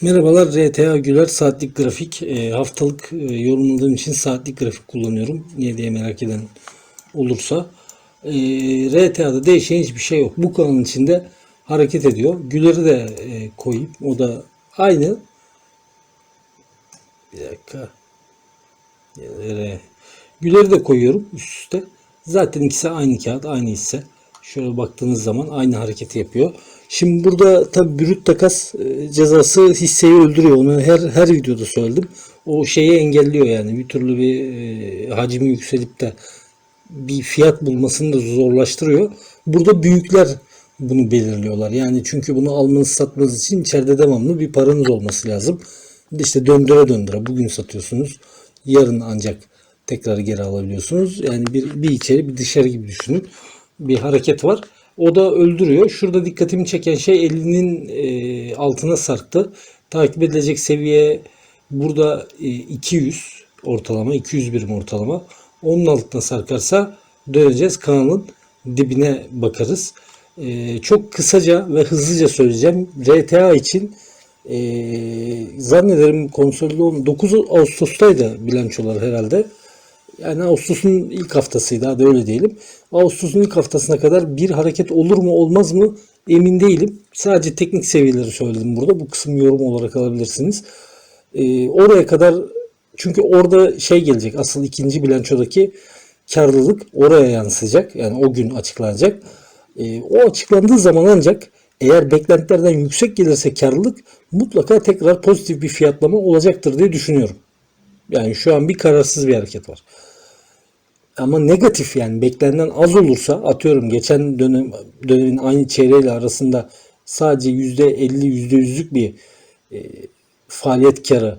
Merhabalar RTA Güler saatlik grafik e, haftalık e, yorumladığım için saatlik grafik kullanıyorum. Niye diye merak eden olursa. E, RTA'da değişen hiçbir şey yok. Bu kanalın içinde hareket ediyor. Güler'i de e, koyayım. O da aynı. Bir dakika. Güler'i de koyuyorum üst üste. Zaten ikisi aynı kağıt, aynı hisse. Şöyle baktığınız zaman aynı hareketi yapıyor. Şimdi burada tabi brüt takas e, cezası hisseyi öldürüyor. Onu her her videoda söyledim. O şeyi engelliyor yani. Bir türlü bir e, hacmi yükselip de bir fiyat bulmasını da zorlaştırıyor. Burada büyükler bunu belirliyorlar. Yani çünkü bunu almanız satmanız için içeride devamlı bir paranız olması lazım. İşte döndüre döndüre bugün satıyorsunuz. Yarın ancak tekrar geri alabiliyorsunuz. Yani bir, bir içeri bir dışarı gibi düşünün. Bir hareket var. O da öldürüyor. Şurada dikkatimi çeken şey 50'nin e, altına sarktı. Takip edilecek seviye burada e, 200 ortalama, 200 birim ortalama. Onun altına sarkarsa döneceğiz. Kanalın dibine bakarız. E, çok kısaca ve hızlıca söyleyeceğim. RTA için e, zannederim konsolide olm 9 Ağustos'taydı bilançolar herhalde. Yani Ağustos'un ilk haftasıydı hadi öyle diyelim. Ağustos'un ilk haftasına kadar bir hareket olur mu olmaz mı emin değilim. Sadece teknik seviyeleri söyledim burada. Bu kısım yorum olarak alabilirsiniz. Ee, oraya kadar çünkü orada şey gelecek asıl ikinci bilançodaki karlılık oraya yansıyacak. Yani o gün açıklanacak. Ee, o açıklandığı zaman ancak eğer beklentilerden yüksek gelirse karlılık mutlaka tekrar pozitif bir fiyatlama olacaktır diye düşünüyorum. Yani şu an bir kararsız bir hareket var. Ama negatif yani beklenen az olursa atıyorum geçen dönem dönemin aynı çeyreğiyle arasında sadece %50 %100'lük bir e, faaliyet karı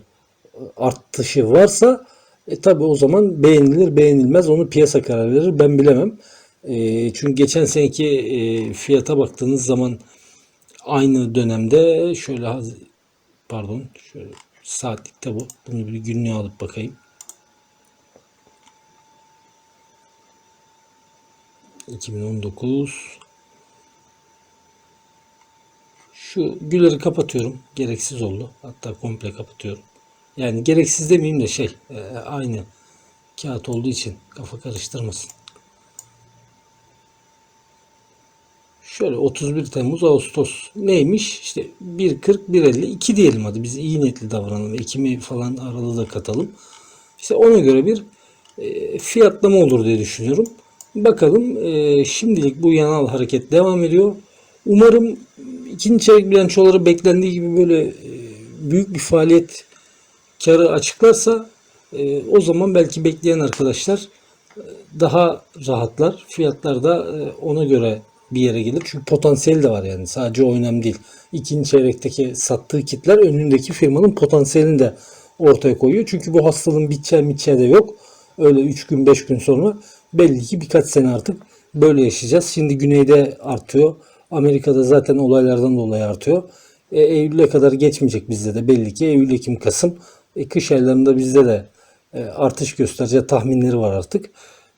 artışı varsa e, tabi o zaman beğenilir beğenilmez onu piyasa karar verir ben bilemem. E, çünkü geçen seneki e, fiyata baktığınız zaman aynı dönemde şöyle pardon şöyle saatlikte bu. Bunu bir günlüğe alıp bakayım. 2019 Şu gülleri kapatıyorum. Gereksiz oldu. Hatta komple kapatıyorum. Yani gereksiz demeyeyim de şey e, aynı kağıt olduğu için kafa karıştırmasın. Şöyle 31 Temmuz Ağustos neymiş? İşte 1.40 1.50 2 diyelim hadi biz iyi niyetli davranalım. Ekimi falan aralığı da katalım. İşte ona göre bir e, fiyatlama olur diye düşünüyorum. Bakalım e, şimdilik bu yanal hareket devam ediyor. Umarım ikinci çeyrek bilançoları beklendiği gibi böyle e, büyük bir faaliyet karı açıklarsa o zaman belki bekleyen arkadaşlar daha rahatlar. Fiyatlar da ona göre bir yere gelir. Çünkü potansiyeli de var yani. Sadece o önemli değil. İkinci çeyrekteki sattığı kitler önündeki firmanın potansiyelini de ortaya koyuyor. Çünkü bu hastalığın biteceği miteceği de yok. Öyle 3 gün 5 gün sonra belli ki birkaç sene artık böyle yaşayacağız. Şimdi güneyde artıyor. Amerika'da zaten olaylardan dolayı artıyor. E, Eylül'e kadar geçmeyecek bizde de belli ki. Eylül, Ekim, Kasım. E, kış aylarında bizde de e, artış göstereceği tahminleri var artık.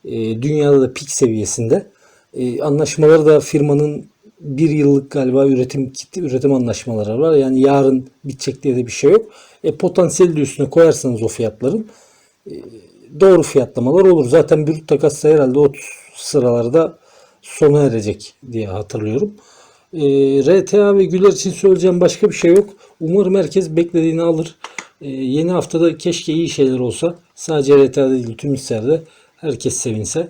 E, dünyada da pik seviyesinde. E, anlaşmaları da firmanın bir yıllık galiba üretim üretim anlaşmaları var. Yani yarın bitecek diye de bir şey yok. E, potansiyeli de üstüne koyarsanız o fiyatların e, doğru fiyatlamalar olur. Zaten brüt takas herhalde o sıralarda sona erecek diye hatırlıyorum. E, RTA ve Güler için söyleyeceğim başka bir şey yok. Umarım herkes beklediğini alır. E, yeni haftada keşke iyi şeyler olsa. Sadece RTA değil tüm hisselerde herkes sevinse.